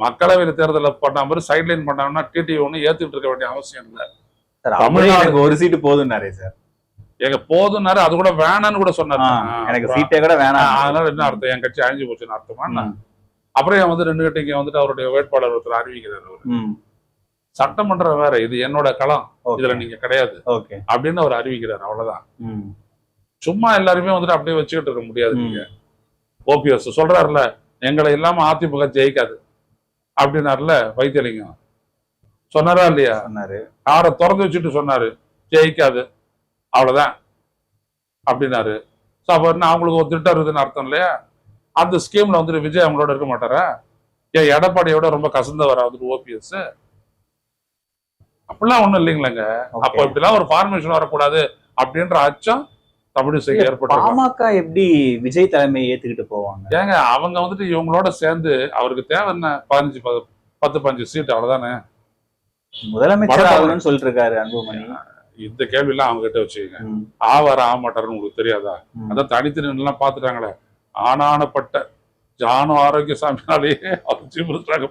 மக்களவையில் தேர்தலில் பண்ண மாதிரி சைட்லைன் பண்ணாங்கன்னா டிடி ஒன்று ஏத்துக்கிட்டு இருக்க வேண்டிய அவசியம் இல்லை. தமிழ்நாடு- ஒரு சீட்டு போதும்னாரே சார். எங்க போதுன்னாரு அது கூட வேணான்னு கூட சொன்னாரு. எனக்கு சீட்டே கூட வேணாம். அதனால என்ன அர்த்தம்? என் கட்சி அழிஞ்சு போச்சுன்னு அர்த்தமா அப்புறம் வந்து ரெண்டு கட்சிக்கு வந்துட்டு அவருடைய வேட்பாளர் ஒருத்தர் அறிவிக்கிறார் அவரு. சட்டமன்றம் வேற இது என்னோட களம். இதுல நீங்க கிடையாது. அப்படின்னு அவர் அறிவிக்கிறார் அவ்வளவுதான். சும்மா எல்லாருமே வந்துட்டு அப்படியே வச்சுக்கிட்டு இருக்க முடியாது. நீங்க. ஓபிஎஸ் சொல்றாருல எங்களை இல்லாம அதிமுக ஜெயிக்காது. அப்படின்னாருல வைத்தியலிங்கம். சொன்னாரா இல்லையா? சொன்னாரு. காரை திறந்து வச்சுட்டு சொன்னாரு? ஜெயிக்காது. அவ்வளவுதான். அப்படின்னாரு. ஸோ அப்போ என்ன அவங்களுக்கு ஒரு திட்டம் இருக்குதுன்னு அர்த்தம் இல்லையா? அந்த ஸ்கீம்ல வந்துட்டு விஜய் அவங்களோட இருக்க மாட்டாரா? ஏன் எடப்பாடியோட ரொம்ப கசந்தவரா வந்துட்டு ஓபிஎஸ்? அப்படிலாம் ஒண்ணும் இல்லைங்களேங்க. அப்போ. இப்படிலாம் ஒரு ஃபார்மேஷன் வரக்கூடாது அப்படின்ற அச்சம் தமிழிசைக்கு ஏற்பட்டு பாமக எப்படி விஜய் தலைமையை ஏத்துக்கிட்டு போவாங்க? ஏங்க அவங்க வந்துட்டு இவங்களோட சேர்ந்து அவருக்கு தேவை என்ன? பதினஞ்சு பத்து பதினஞ்சு சீட் அவ்வளவுதானே? முதலமைச்சர் ஆகணும்னு சொல்லிட்டு இருக்காரு அன்புமணி இந்த கேள்வியெல்லாம் அவங்க கிட்ட வச்சுக்கோங்க. ஆவார ஆக மாட்டாருன்னு உங்களுக்கு தெரியாதா. அதான் தனித்து நின்றுலாம் பார்த்துட்டாங்களே. ஆனானப்பட்ட ஜானு ஆரோக்கியசாமினாலேயே அவர் சீஃப் மினிஸ்டராக